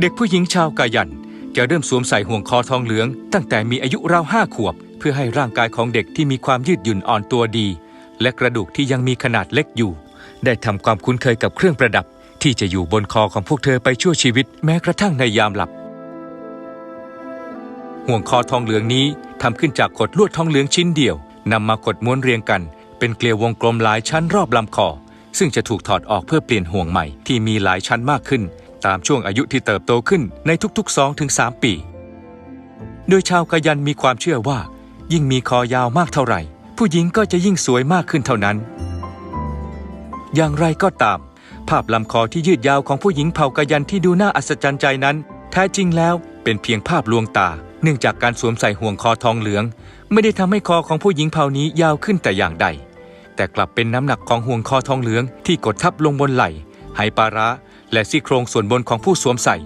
เด็กผู้หญิงชาวกายันจะเริ่มสวมใส่ห่วงคอทองเหลือง ตั้งแต่มีอายุราวห้าขวบ เพื่อให้ร่างกายของเด็กที่มีความยืดหยุ่นอ่อนตัวดี และกระดูกที่ยังมีขนาดเล็กอยู่ ได้ทำความคุ้นเคยกับเครื่องประดับ ที่จะอยู่บนคอของพวกเธอไปชั่วชีวิตแม้กระทั่งในยามหลับ ห่วงคอทองเหลืองนี้ทำขึ้นจากขดลวดทองเหลืองชิ้นเดียวนำมากดม้วนเรียงกัน เป็นเกลียววงกลมหลายชั้นรอบลำคอ ซึ่งจะถูกถอดออกเพื่อเปลี่ยนห่วงใหม่ที่มีหลายชั้นมากขึ้น ตามช่วงอายุที่เติบโตขึ้นในทุกๆ 2-3 ปี โดยชาวกะยันมีความเชื่อว่า ยิ่งมีคอยาวมากเท่าไหร่ ผู้หญิงก็จะยิ่งสวยมากขึ้นเท่านั้น อย่างไรก็ตาม ภาพลำคอที่ยืดยาวของผู้หญิงเผ่ากะยันที่ดูน่าอัศจรรย์ใจนั้น แท้จริงแล้วเป็นเพียงภาพลวงตา เนื่องจากการสวมใส่ห่วงคอทองเหลือง ไม่ได้ทำให้คอของผู้หญิงเผ่านี้ยาวขึ้นแต่อย่างใดแต่กลับเป็นน้ำหนักของห่วงคอทองเหลืองที่กดทับลงบนไหล่ไหปาร้า และซี่โครงส่วนบนของผู้สวมใส่